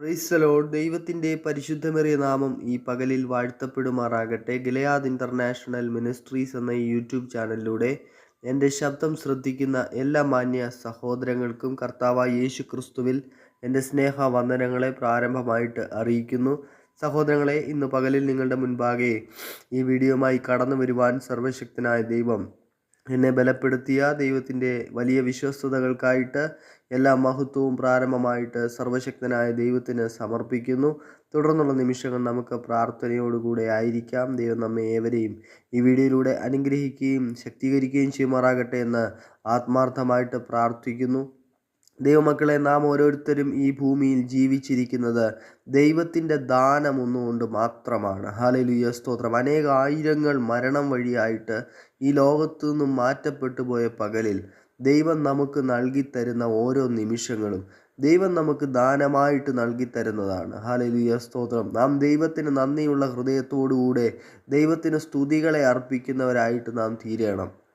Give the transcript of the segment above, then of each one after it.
ക്രൈസ്തലോഡ് ദൈവത്തിന്റെ പരിശുദ്ധമേറിയ നാമം ഈ പകലിൽ വാഴ്ത്തപ്പെടുമാറാകട്ടെ. ഗിലയാദ് ഇന്റർനാഷണൽ മിനിസ്ട്രീസ് എന്ന ഈ യൂട്യൂബ് ചാനലിലൂടെ എന്റെ ശബ്ദം ശ്രദ്ധിക്കുന്ന എല്ലാ മാന്യ സഹോദരങ്ങൾക്കും കർത്താവായ യേശു ക്രിസ്തുവിൽ എന്റെ സ്നേഹ വന്ദനങ്ങളെ പ്രാരംഭമായിട്ട് അറിയിക്കുന്നു. സഹോദരങ്ങളെ ഇന്ന് പകലിൽ നിങ്ങളുടെ മുൻപാകെ ഈ വീഡിയോമായി കടന്നു വരുവാൻ സർവശക്തനായ ദൈവം എന്നെ ബലപ്പെടുത്തിയ ദൈവത്തിന്റെ വലിയ വിശ്വസ്തതകൾക്കായിട്ട് എല്ലാ മഹത്വവും പ്രാരംഭമായിട്ട് സർവശക്തനായ ദൈവത്തിന് സമർപ്പിക്കുന്നു. തുടർന്നുള്ള നിമിഷങ്ങൾ നമുക്ക് പ്രാർത്ഥനയോടുകൂടെ ആയിരിക്കാം. ദൈവം നമ്മെ ഏവരെയും ഈ വീഡിയോയിലൂടെ അനുഗ്രഹിക്കുകയും ശക്തീകരിക്കുകയും ചെയ്യുമാറാകട്ടെ എന്ന് ആത്മാർത്ഥമായിട്ട് പ്രാർത്ഥിക്കുന്നു. ദൈവമക്കളെ നാം ഓരോരുത്തരും ഈ ഭൂമിയിൽ ജീവിച്ചിരിക്കുന്നത് ദൈവത്തിന്റെ ദാനം ഒന്നുകൊണ്ട് മാത്രമാണ്. ഹാലലുയ സ്തോത്രം. അനേക ആയിരങ്ങൾ മരണം വഴിയായിട്ട് ഈ ലോകത്തു നിന്നും മാറ്റപ്പെട്ടു പോയ പകലിൽ ദൈവം നമുക്ക് നൽകി തരുന്ന ഓരോ നിമിഷങ്ങളും ദൈവം നമുക്ക് ദാനമായിട്ട് നൽകി നൽകിത്തരുന്നതാണ്. ഹാലലുയ സ്തോത്രം. നാം ദൈവത്തിന് നന്ദിയുള്ള ഹൃദയത്തോടുകൂടെ ദൈവത്തിന് സ്തുതികളെ അർപ്പിക്കുന്നവരായിട്ട് നാം തീരണം.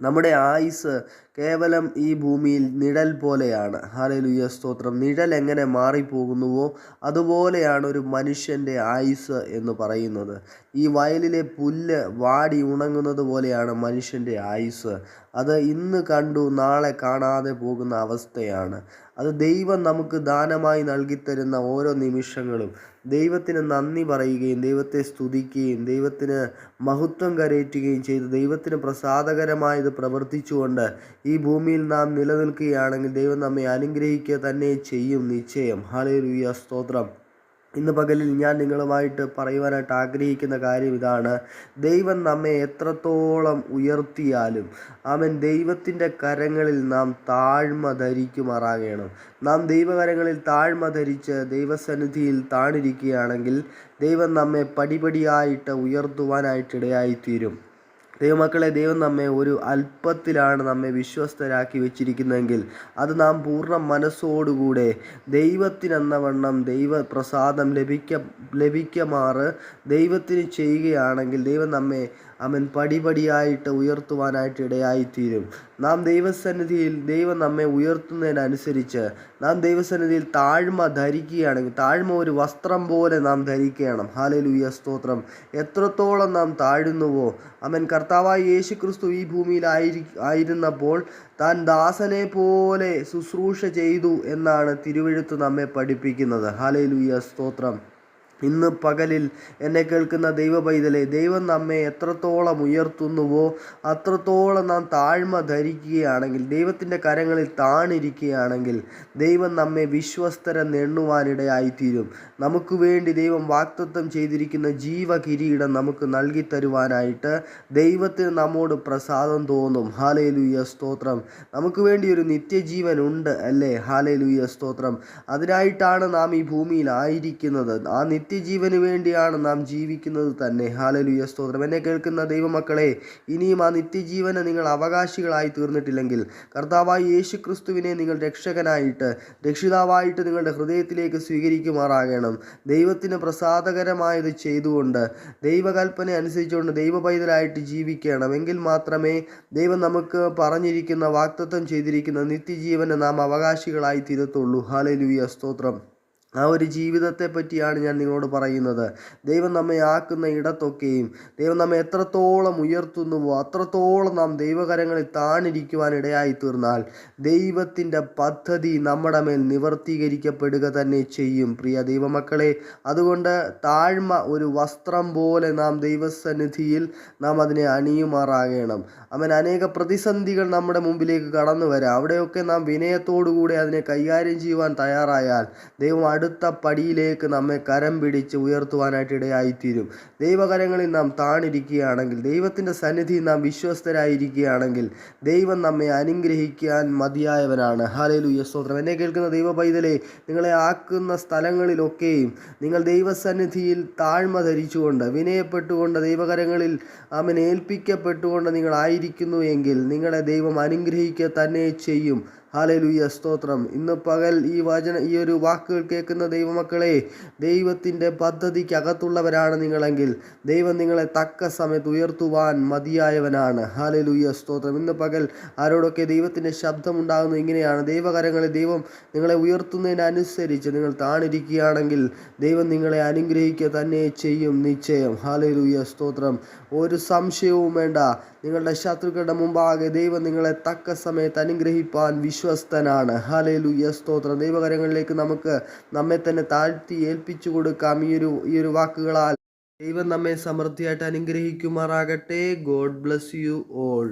നമ്മുടെ ആയുസ് കേവലം ഈ ഭൂമിയിൽ നിഴൽ പോലെയാണ്. ഹാലലുയ സ്തോത്രം. നിഴൽ എങ്ങനെ മാറിപ്പോകുന്നുവോ അതുപോലെയാണ് ഒരു മനുഷ്യന്റെ ആയുസ് എന്ന് പറയുന്നത്. ഈ വയലിലെ പുല്ല് വാടി ഉണങ്ങുന്നത് പോലെയാണ് മനുഷ്യന്റെ ആയുസ് അത് ഇന്ന് കണ്ടു നാളെ കാണാതെ പോകുന്ന അവസ്ഥയാണ്. അത് ദൈവം നമുക്ക് ദാനമായി നൽകിത്തരുന്ന ഓരോ നിമിഷങ്ങളും. ദൈവത്തിന് നന്ദി പറയുകയും ദൈവത്തെ സ്തുതിക്കുകയും ദൈവത്തിന് മഹത്വം കരയറ്റുകയും ചെയ്ത് ദൈവത്തിന് പ്രസാദകരമായത് പ്രവർത്തിച്ചുകൊണ്ട് ഈ ഭൂമിയിൽ നാം നിലനിൽക്കുകയാണെങ്കിൽ ദൈവം നമ്മെ അനുഗ്രഹിക്കുക തന്നെ ചെയ്യും. നിശ്ചയം. ഹാളേ സ്തോത്രം. ഇന്ന് പകലിൽ ഞാൻ നിങ്ങളുമായിട്ട് പറയുവാനായിട്ട് ആഗ്രഹിക്കുന്ന കാര്യം ഇതാണ്. ദൈവം നമ്മെ എത്രത്തോളം ഉയർത്തിയാലും അവൻ ദൈവത്തിന്റെ കരങ്ങളിൽ നാം താഴ്മ ധരിക്കുമാറാകണം. നാം ദൈവകരങ്ങളിൽ താഴ്മ ധരിച്ച് ദൈവസന്നിധിയിൽ താണിരിക്കുകയാണെങ്കിൽ ദൈവം നമ്മെ പടിപടിയായിട്ട് ഉയർത്തുവാനായിട്ടിടയായിത്തീരും. ദൈവമക്കളെ ദൈവം നമ്മെ ഒരു അല്പത്തിലാണ് നമ്മെ വിശ്വസ്തരാക്കി വെച്ചിരിക്കുന്നതെങ്കിൽ അത് നാം പൂർണ മനസ്സോടുകൂടെ ദൈവത്തിനെന്നവണ്ണം ദൈവ പ്രസാദം ലഭിക്ക ലഭിക്കമാറ് ദൈവത്തിന് ചെയ്യുകയാണെങ്കിൽ ദൈവം നമ്മെ അവൻ പടിപടിയായിട്ട് ഉയർത്തുവാനായിട്ട് ഇടയായിത്തീരും. നാം ദൈവസന്നിധിയിൽ ദൈവം നമ്മെ ഉയർത്തുന്നതിനനുസരിച്ച് നാം ദൈവസന്നിധിയിൽ താഴ്മ ധരിക്കുകയാണെങ്കിൽ താഴ്മ ഒരു വസ്ത്രം പോലെ നാം ധരിക്കണം. ഹാലലൂയ സ്തോത്രം. എത്രത്തോളം നാം താഴുന്നുവോ അവൻ കർത്താവായ യേശു ക്രിസ്തു ഈ ഭൂമിയിലായിരി ആയിരുന്നപ്പോൾ താൻ ദാസനെ പോലെ ശുശ്രൂഷ ചെയ്തു എന്നാണ് തിരുവഴുത്ത് നമ്മെ പഠിപ്പിക്കുന്നത്. ഹാലലൂയ സ്തോത്രം. ഇന്ന് പകലിൽ എന്നെ കേൾക്കുന്ന ദൈവ പൈതലെ ദൈവം നമ്മെ എത്രത്തോളം ഉയർത്തുന്നുവോ അത്രത്തോളം നാം താഴ്മ ധരിക്കുകയാണെങ്കിൽ ദൈവത്തിന്റെ കരങ്ങളിൽ താണിരിക്കുകയാണെങ്കിൽ ദൈവം നമ്മെ വിശ്വസ്തരം നെണ്ണുവാനിടയായിത്തീരും നമുക്ക് വേണ്ടി ദൈവം വാക്തത്വം ചെയ്തിരിക്കുന്ന ജീവകിരീടം നമുക്ക് നൽകി തരുവാനായിട്ട് ദൈവത്തിന് നമ്മോട് പ്രസാദം തോന്നും. ഹാലേലുയ്യ സ്തോത്രം. നമുക്ക് വേണ്ടി ഒരു നിത്യജീവൻ ഉണ്ട് അല്ലേ? ഹാലേലുയ്യ സ്തോത്രം. അതിനായിട്ടാണ് നാം ഈ ഭൂമിയിൽ ആയിരിക്കുന്നത്. ആ നിത്യജീവന് വേണ്ടിയാണ് നാം ജീവിക്കുന്നത് തന്നെ. ഹാലലുയ സ്തോത്രം. എന്നെ കേൾക്കുന്ന ദൈവമക്കളെ ഇനിയും ആ നിത്യജീവനെ നിങ്ങൾ അവകാശികളായി തീർന്നിട്ടില്ലെങ്കിൽ കർത്താവായ യേശു ക്രിസ്തുവിനെ നിങ്ങൾ രക്ഷകനായിട്ട് രക്ഷിതാവായിട്ട് നിങ്ങളുടെ ഹൃദയത്തിലേക്ക് സ്വീകരിക്കുമാറാകണം. ദൈവത്തിന് പ്രസാദകരമായത് ചെയ്തുകൊണ്ട് ദൈവകൽപ്പന അനുസരിച്ചുകൊണ്ട് ദൈവ പൈതലായിട്ട് ജീവിക്കണം. എങ്കിൽ മാത്രമേ ദൈവം നമുക്ക് പറഞ്ഞിരിക്കുന്ന വാക്തത്വം ചെയ്തിരിക്കുന്ന നിത്യജീവനെ നാം അവകാശികളായി തീരത്തുള്ളൂ. ഹാലലുയ സ്തോത്രം. ആ ഒരു ജീവിതത്തെ പറ്റിയാണ് ഞാൻ നിങ്ങളോട് പറയുന്നത്. ദൈവം നമ്മെ ആക്കുന്ന ഇടത്തൊക്കെയും ദൈവം നമ്മെ എത്രത്തോളം ഉയർത്തുന്നുവോ അത്രത്തോളം നാം ദൈവകരങ്ങളിൽ താണിരിക്കുവാൻ ഇടയായി തീർന്നാൽ ദൈവത്തിന്റെ പദ്ധതി നമ്മുടെ മേൽ നിവർത്തീകരിക്കപ്പെടുക തന്നെ ചെയ്യും. പ്രിയ ദൈവമക്കളെ അതുകൊണ്ട് താഴ്മ ഒരു വസ്ത്രം പോലെ നാം ദൈവസന്നിധിയിൽ നാം അതിനെ അണിയുമാറാകണം. അവൻ അനേക പ്രതിസന്ധികൾ നമ്മുടെ മുമ്പിലേക്ക് കടന്നു വരാം അവിടെയൊക്കെ നാം വിനയത്തോടുകൂടെ അതിനെ കൈകാര്യം ചെയ്യുവാൻ തയ്യാറായാൽ ദൈവം അടുത്ത പടിയിലേക്ക് നമ്മെ കരം പിടിച്ച് ഉയർത്തുവാനായിട്ട് ഇടയായിത്തീരും ദൈവകരങ്ങളിൽ നാം താണിരിക്കുകയാണെങ്കിൽ ദൈവത്തിന്റെ സന്നിധി നാം വിശ്വസ്തരായിരിക്കുകയാണെങ്കിൽ ദൈവം നമ്മെ അനുഗ്രഹിക്കാൻ മതിയായവനാണ്. ഹാലയിലു സ്തോത്രം. എന്നെ കേൾക്കുന്ന ദൈവ പൈതലെ നിങ്ങളെ ആക്കുന്ന സ്ഥലങ്ങളിലൊക്കെയും നിങ്ങൾ ദൈവസന്നിധിയിൽ താഴ്മ ധരിച്ചുകൊണ്ട് വിനയപ്പെട്ടുകൊണ്ട് ദൈവകരങ്ങളിൽ അവൻ ഏൽപ്പിക്കപ്പെട്ടുകൊണ്ട് നിങ്ങളായിരിക്കുന്നു എങ്കിൽ നിങ്ങളെ ദൈവം അനുഗ്രഹിക്കുക തന്നെ ചെയ്യും. ഹാലലുയ്യ സ്തോത്രം. ഇന്ന് പകൽ ഈ വചന ഈ ഒരു വാക്കുകൾ കേൾക്കുന്ന ദൈവമക്കളെ ദൈവത്തിന്റെ പദ്ധതിക്കകത്തുള്ളവരാണ് നിങ്ങളെങ്കിൽ ദൈവം നിങ്ങളെ തക്ക സമയത്ത് ഉയർത്തുവാൻ മതിയായവനാണ്. ഹാലലുയ്യ സ്തോത്രം. ഇന്ന് പകൽ ആരോടൊക്കെ ദൈവത്തിന്റെ ശബ്ദമുണ്ടാകുന്നത് ഇങ്ങനെയാണ്. ദൈവകരങ്ങളെ ദൈവം നിങ്ങളെ ഉയർത്തുന്നതിനനുസരിച്ച് നിങ്ങൾ താണിരിക്കുകയാണെങ്കിൽ ദൈവം നിങ്ങളെ അനുഗ്രഹിക്കുക തന്നെ ചെയ്യും നിശ്ചയം. ഹാലലൂയ സ്തോത്രം. ഒരു സംശയവും വേണ്ട. നിങ്ങളുടെ ശത്രുക്കളുടെ മുമ്പാകെ ദൈവം നിങ്ങളെ തക്ക സമയത്ത് അനുഗ്രഹിപ്പാൻ വിശ്വസ്തനാണ്. ഹാലലൂയ സ്തോത്രം. ദൈവകരങ്ങളിലേക്ക് നമുക്ക് നമ്മെ തന്നെ താഴ്ത്തി ഏൽപ്പിച്ചു കൊടുക്കാം ഈ ഒരു ഈ ഒരു വാക്കുകളാൽ. ദൈവം നമ്മെ സമൃദ്ധിയായിട്ട് അനുഗ്രഹിക്കുമാറാകട്ടെ. God bless you all.